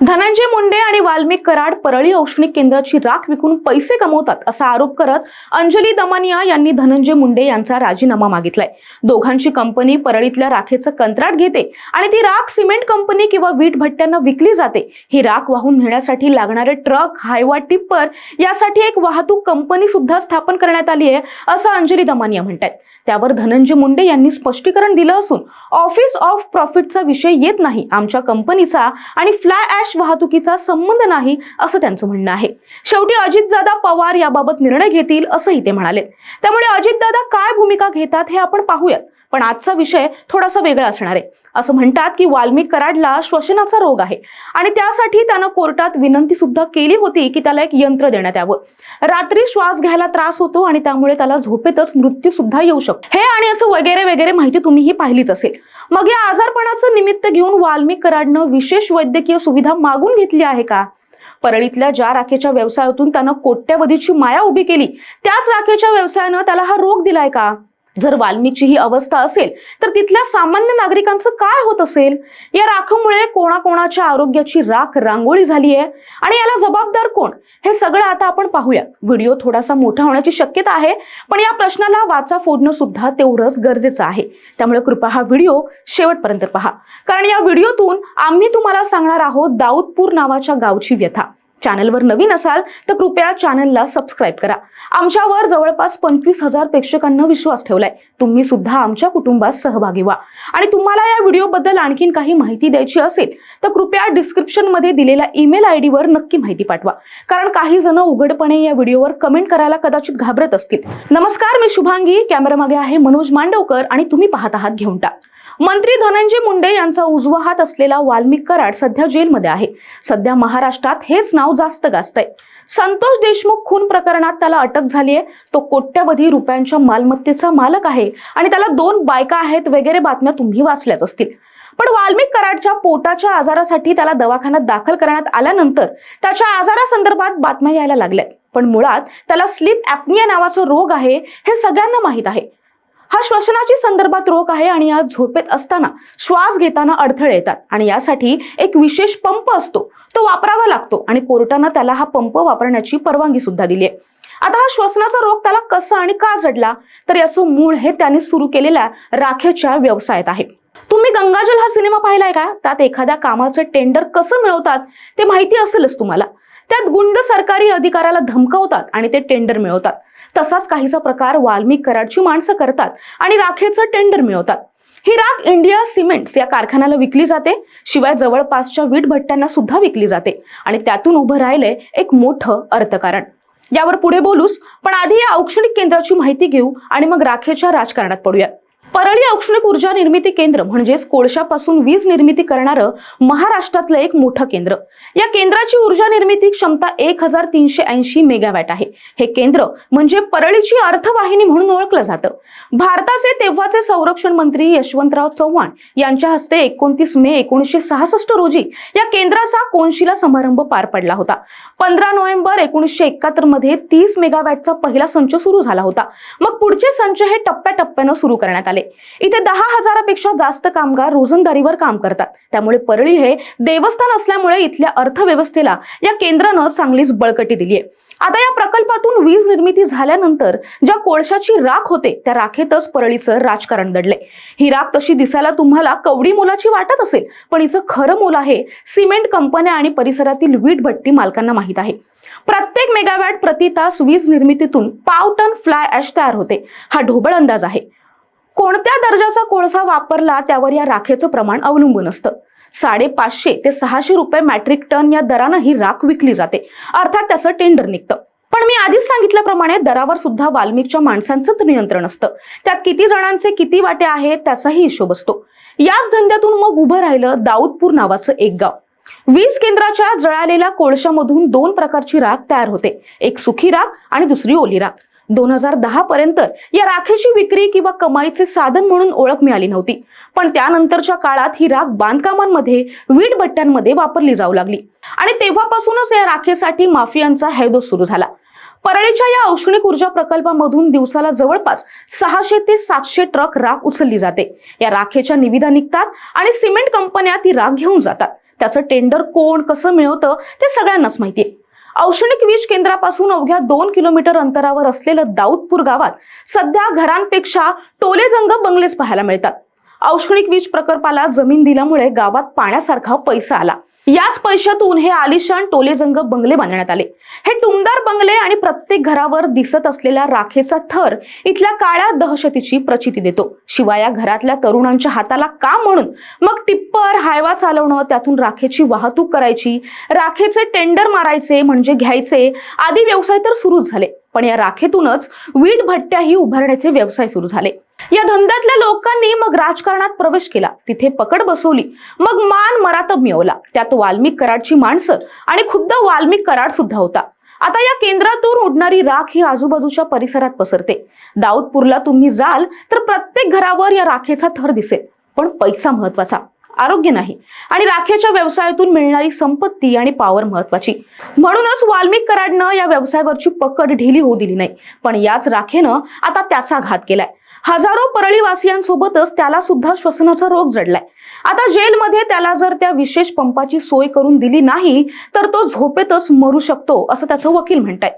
धनंजय मुंडे आणि वाल्मिक कराड परळी औष्णिक केंद्राची राख विकून पैसे कमवतात असा आरोप करत अंजली दमानिया यांनी धनंजय मुंडे यांचा राजीनामा मागितलाय. दोघांची कंपनी परळीतल्या राखेचं कंत्राट घेते आणि ती राख सिमेंट कंपनी किंवा वीट भट्ट्यांना विकली जाते. ही राख वाहून नेण्यासाठी लागणारे ट्रक हायवा टिप्पर यासाठी एक वाहतूक कंपनी सुद्धा स्थापन करण्यात आली आहे असं अंजली दमानिया म्हणतात त्यावर धनंजय मुंडे यांनी स्पष्टीकरण दिलं असून ऑफिस ऑफ प्रॉफिटचा विषय येत नाही. आमच्या कंपनीचा आणि फ्लाय आकाश वाहतुकीचा संबंध नाही असं त्यांचं म्हणणं आहे. शेवटी अजितदादा पवार याबाबत निर्णय घेतील असंही ते म्हणाले. त्यामुळे अजितदादा काय भूमिका घेतात हे आपण पाहूयात. पण आजचा विषय थोडासा वेगळा असणार आहे. असं म्हणतात की वाल्मिक कराडला श्वसनाचा रोग आहे. आणि त्यासाठी त्यानं कोर्टात विनंती सुद्धा केली होती की त्याला एक यंत्र देण्यात यावं. रात्री श्वास घ्यायला त्रास होतो आणि त्यामुळे त्याला झोपेतच मृत्यू सुद्धा येऊ शकतो. हे आणि असं वगैरे वगैरे माहिती तुम्हीही पाहिलीच असेल. मग या आजारपणाचं निमित्त घेऊन वाल्मिक कराडनं विशेष वैद्यकीय सुविधा मागून घेतली आहे का? परळीतल्या ज्या राखेच्या व्यवसायातून त्यानं कोट्यवधीची माया उभी केली त्याच राखेच्या व्यवसायानं त्याला हा रोग दिलाय का? जर वाल्मिकची ही अवस्था असेल तर तिथल्या सामान्य नागरिकांचं काय होत असेल? या राखामुळे कोणाकोणाच्या आरोग्याची राख रांगोळी झाली आहे आणि याला जबाबदार कोण? हे सगळं आता आपण पाहूयात. व्हिडिओ थोडासा मोठा होण्याची शक्यता आहे पण या प्रश्नाला वाचा फोडणं सुद्धा तेवढंच गरजेचं आहे. त्यामुळे कृपा हा व्हिडिओ शेवटपर्यंत पहा. कारण या व्हिडिओतून आम्ही तुम्हाला सांगणार आहोत दाऊदपूर नावाच्या गावची व्यथा. चॅनलवर नवीन असाल तर कृपया चॅनलला सबस्क्राईब करा. आमच्यावर जवळपास पंचवीस हजार प्रेक्षकांना विश्वास ठेवलाय. तुम्ही सुद्धा आमच्या कुटुंबात सहभागी व्हा. आणि तुम्हाला या व्हिडिओबद्दल आणखीन काही माहिती द्यायची असेल तर कृपया डिस्क्रिप्शनमध्ये दिलेल्या ईमेल आय वर नक्की माहिती पाठवा. कारण काही जण उघडपणे या व्हिडिओवर कमेंट करायला कदाचित घाबरत असतील. नमस्कार मी शुभांगी. कॅमेरामागे आहे मनोज मांडवकर आणि तुम्ही पाहत आहात घेऊन टाक. मंत्री धनंजय मुंडे यांचा उजवा हात असलेला वाल्मिक कराड सध्या जेलमध्ये आहे. सध्या महाराष्ट्रात हेच नाव जास्त गाजतंय. संतोष देशमुख खून प्रकरणात त्याला अटक झाली आहे. तो कोट्यवधी रुपयांच्या मालमत्तेचा मालक आहे आणि त्याला दोन बायका आहेत वगैरे बातम्या तुम्ही वाचल्याच असतील. पण वाल्मिक कराडच्या पोटाच्या आजारासाठी त्याला दवाखान्यात दाखल करण्यात आल्यानंतर त्याच्या आजारासंदर्भात बातम्या यायला लागल्यात. पण मुळात त्याला स्लीप ॲपनिया नावाचा रोग आहे हे सगळ्यांना माहीत आहे. हा श्वसनाची संदर्भात रोग आहे आणि या झोपेत असताना श्वास घेताना अडथळे येतात. आणि यासाठी एक विशेष पंप असतो. तो वापरावा लागतो आणि कोर्टानं त्याला हा पंप वापरण्याची परवानगी सुद्धा दिली आहे. आता हा श्वसनाचा रोग त्याला कसा आणि का जडला? तर याचं मूळ हे त्याने सुरू केलेल्या राखेच्या व्यवसायात आहे. तुम्ही गंगाजल हा सिनेमा पाहिलाय का? त्यात एखाद्या कामाचं टेंडर कसं मिळवतात ते माहिती असेलच तुम्हाला. त्यात गुंड सरकारी अधिकाऱ्याला धमकावतात आणि ते टेंडर मिळवतात. तसाच काहीचा प्रकार वाल्मिक कराडची माणसं करतात आणि राखेचं टेंडर मिळवतात. ही राख इंडिया सिमेंट्स या कारखान्याला विकली जाते शिवाय जवळपासच्या वीट भट्ट्यांना सुद्धा विकली जाते आणि त्यातून उभं राहिलंय एक मोठं अर्थकारण. यावर पुढे बोलूच पण आधी या औक्षणिक केंद्राची माहिती घेऊ आणि मग राखेच्या राजकारणात पडूया परळी औष्णिक ऊर्जा निर्मिती केंद्र म्हणजेच कोळशापासून वीज निर्मिती करणारं महाराष्ट्रातलं एक मोठं केंद्र. या केंद्राची ऊर्जा निर्मिती क्षमता एक हजार तीनशे ऐंशी मेगावॅट आहे. हे केंद्र म्हणजे परळीची अर्थवाहिनी म्हणून ओळखलं जातं. भारताचे तेव्हाचे संरक्षण मंत्री यशवंतराव चव्हाण यांच्या हस्ते एकोणतीस मे एकोणीसशे सहासष्ट रोजी या केंद्राचा कोनशिला समारंभ पार पडला होता. पंधरा नोव्हेंबर एकोणीसशे एकाहत्तरमध्ये तीस मेगावॅटचा पहिला संच सुरू झाला होता. मग पुढचे संच हे टप्प्याटप्प्यानं सुरू करण्यात आले. इथे दहा हजारापेक्षा जास्त कामगार रोजंदारीवर काम करतात. त्यामुळे परळी हे देवस्थान असल्यामुळे इथल्या अर्थव्यवस्थेला या केंद्रानं चांगलीच बळकटी दिली आहे. आता या प्रकल्पातून वीज निर्मिती झाल्यानंतर ज्या कोळशाची राख होते त्या राखेतच परळीचं राजकारण दडले ही राख तशी दिसायला तुम्हाला कवडी मोलाची वाटत असेल पण हिचं खरं मोल आहे सिमेंट कंपन्या आणि परिसरातील वीट भट्टी मालकांना माहीत आहे. प्रत्येक मेगावॅट प्रति तास वीज निर्मितीतून पाव टन फ्लाय ऍश तयार होते. हा ढोबळ अंदाज आहे. कोणत्या दर्जाचा कोळसा वापरला त्यावर या राखेचं प्रमाण अवलंबून असतं? साडेपाचशे ते सहाशे रुपये मॅट्रिक टन या दरानं ही राख विकली जाते. अर्थात त्याचं टेंडर निघतं. पण मी आधीच सांगितल्याप्रमाणे दरावर सुद्धा वाल्मिकच्या माणसांचं नियंत्रण असतं. त्यात किती जणांचे किती वाटे आहेत त्याचाही हिशोब असतो. याच धंद्यातून मग उभं राहिलं दाऊदपूर नावाचं एक गाव. वीज केंद्राच्या जळालेल्या कोळशामधून दोन प्रकारची राख तयार होते. एक सुखी राख आणि दुसरी ओली राख. दोन हजार दहा पर्यंत या राखेची विक्री किंवा कमाईचे साधन म्हणून ओळख मिळाली नव्हती. पण त्यानंतरच्या काळात ही राख बांधकामांमध्ये वीट भट्ट्यांमध्ये वापरली जाऊ लागली. आणि तेव्हापासूनच या राखेसाठी माफियांचा हैदो सुरू झाला. परळीच्या या औष्णिक ऊर्जा प्रकल्पामधून दिवसाला जवळपास सहाशे ते सातशे ट्रक राख उचलली जाते. या राखेच्या निविदा निघतात आणि सिमेंट कंपन्या ती राख घेऊन जातात. त्याचं टेंडर कोण कसं मिळवतं ते सगळ्यांनाच माहितीये. औष्णिक वीज केंद्रापासून अवघ्या दोन किलोमीटर अंतरावर असलेलं दाऊदपूर गावात सध्या घरांपेक्षा टोलेजंग बंगलेच पाहायला मिळतात. औष्णिक वीज प्रकल्पाला जमीन दिल्यामुळे गावात पाण्यासारखा पैसा आला. याच पैशातून हे आलिशान टोलेजंग बंगले बांधण्यात आले. हे टुमदार बंगले आणि प्रत्येक घरावर दिसत असलेला राखेचा थर इथल्या काळ्या दहशतीची प्रचिती देतो. शिवाय या घरातल्या तरुणांच्या हाताला काम म्हणून मग टिप्पर हायवा चालवणं त्यातून राखेची वाहतूक करायची राखेचे टेंडर मारायचे म्हणजे घ्यायचे आदी व्यवसाय तर सुरूच झाले. पण या राखेतूनच वीट भट्ट्याही उभारण्याचे व्यवसाय सुरू झाले. या धंद्यातल्या लोकांनी मग राजकारणात प्रवेश केला. तिथे पकड बसवली. मग मान मरातब मिळवला. त्यात वाल्मिक कराडची माणसं आणि खुद्द वाल्मिक कराड सुद्धा होता. आता या केंद्रातून उडणारी राख ही आजूबाजूच्या परिसरात पसरते. दाऊदपूरला तुम्ही जाल तर प्रत्येक घरावर या राखेचा थर दिसेल. पण पैसा महत्त्वाचा आरोग्य नाही. आणि राखेच्या व्यवसायातून मिळणारी संपत्ती आणि पॉवर महत्वाची. म्हणूनच वाल्मिक कराडनं या व्यवसायावरची पकड ढिली होऊ दिली नाही. पण याच राखेनं आता त्याचा घात केलाय. हजारो परळीवासियांसोबतच त्याला सुद्धा श्वसनाचा रोग जडलाय. आता जेलमध्ये त्याला जर त्या विशेष पंपाची सोय करून दिली नाही तर तो झोपेतच मरू शकतो असं त्याचं वकील म्हणताय.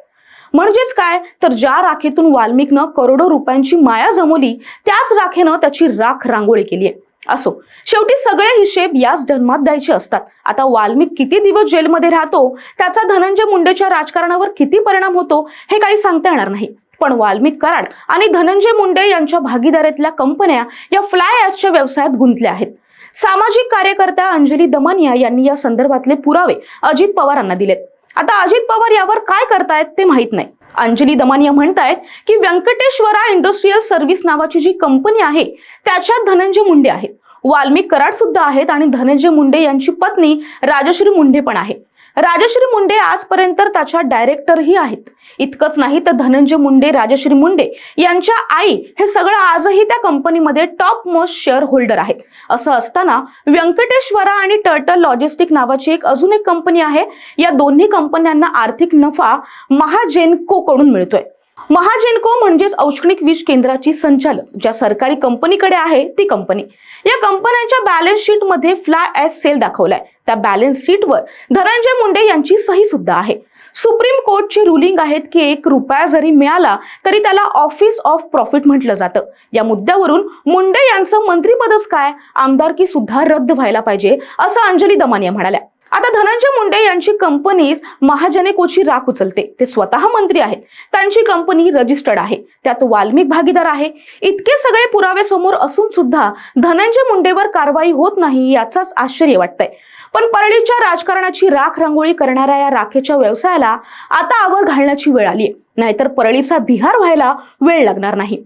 म्हणजेच काय? तर ज्या राखेतून वाल्मिकनं करोडो रुपयांची माया जमवली त्याच राखेनं त्याची राख रांगोळी केली आहे असो. शेवटी सगळे हिशेब याच धर्मात द्यायचे असतात. आता वाल्मिक किती दिवस जेलमध्ये राहतो त्याचा धनंजय मुंडेच्या राजकारणावर किती परिणाम होतो हे काही सांगता येणार नाही. पण वाल्मिक कराड आणि धनंजय मुंडे यांच्या भागीदारीतल्या कंपन्या या फ्लाय ॲशच्या व्यवसायात गुंतल्या आहेत. सामाजिक कार्यकर्त्या अंजली दमानिया यांनी या संदर्भातले पुरावे अजित पवारांना दिलेत. आता अजित पवार यावर काय करतायत ते माहीत नाही. अंजली दमानिया म्हणतायत की व्यंकटेश्वरा इंडस्ट्रीयल सर्व्हिस नावाची जी कंपनी आहे त्याच्यात धनंजय मुंडे आहेत. वाल्मिक कराड सुद्धा आहेत आणि धनंजय मुंडे यांची पत्नी राजश्री मुंडे पण आहे राजश्री मुंडे आजपर्यंत त्याच्या डायरेक्टरही आहेत. इतकंच नाही तर धनंजय मुंडे राजश्री मुंडे यांच्या आई हे सगळं आजही त्या कंपनीमध्ये टॉप मोस्ट शेअर होल्डर आहेत. असं असताना व्यंकटेश्वरा आणि टर्टल लॉजिस्टिक नावाची एक अजून एक कंपनी आहे. या दोन्ही कंपन्यांना आर्थिक नफा महाजेनको कडून मिळतोय. महाजेनको म्हणजेच औष्णिक वीज केंद्राची संचालक ज्या सरकारी कंपनीकडे आहे ती कंपनी. या कंपन्यांच्या बॅलन्स शीटमध्ये फ्लाय एस सेल दाखवलाय. त्या बॅलन्स शीटवर धनंजय मुंडे यांची सही सुद्धा आहे. सुप्रीम कोर्टची रुलिंग आहेत की एक रुपया जरी मिळाला तरी त्याला ऑफिस ऑफ प्रॉफिट म्हटलं जातं. या मुद्द्यावरून मुंडे यांचं मंत्रीपदच काय? आमदारकी सुद्धा रद्द व्हायला पाहिजे असं अंजली दमानिया म्हणाल्या. आता धनंजय मुंडे यांची कंपनीज महाजनेकोची राख उचलते. ते स्वतः मंत्री आहेत. त्यांची कंपनी रजिस्टर्ड आहे. त्यात वाल्मिक भागीदार आहे. इतके सगळे पुरावे समोर असून सुद्धा धनंजय मुंडेवर कारवाई होत नाही याचाच आश्चर्य वाटतंय. पण परळीच्या राजकारणाची राख रांगोळी करणाऱ्या या राखेच्या व्यवसायाला आता आवर घालण्याची वेळ आली नाहीतर परळीचा बिहार व्हायला वेळ लागणार नाही.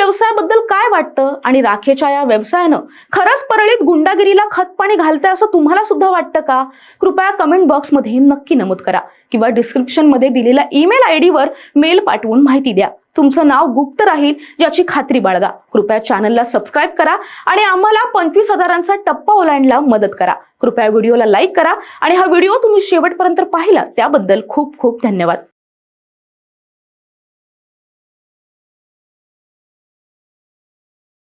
व्यवसायाबद्दल काय वाटतं? आणि राखेच्या या व्यवसायानं खरंच परळीत गुंडागिरीला खतपाणी घालतंय असं तुम्हाला सुद्धा वाटतं का? कृपया कमेंट बॉक्समध्ये नक्की नमूद करा. किंवा डिस्क्रिप्शनमध्ये दिलेल्या ईमेल आय डीवर मेल पाठवून माहिती द्या. तुमचं नाव गुप्त राहील याची खात्री बाळगा. कृपया चॅनलला सबस्क्राईब करा आणि आम्हाला पंचवीस हजारांचा टप्पा ओलांडला मदत करा. कृपया व्हिडिओला लाईक करा आणि हा व्हिडिओ तुम्ही शेवटपर्यंत पाहिला त्याबद्दल खूप खूप धन्यवाद.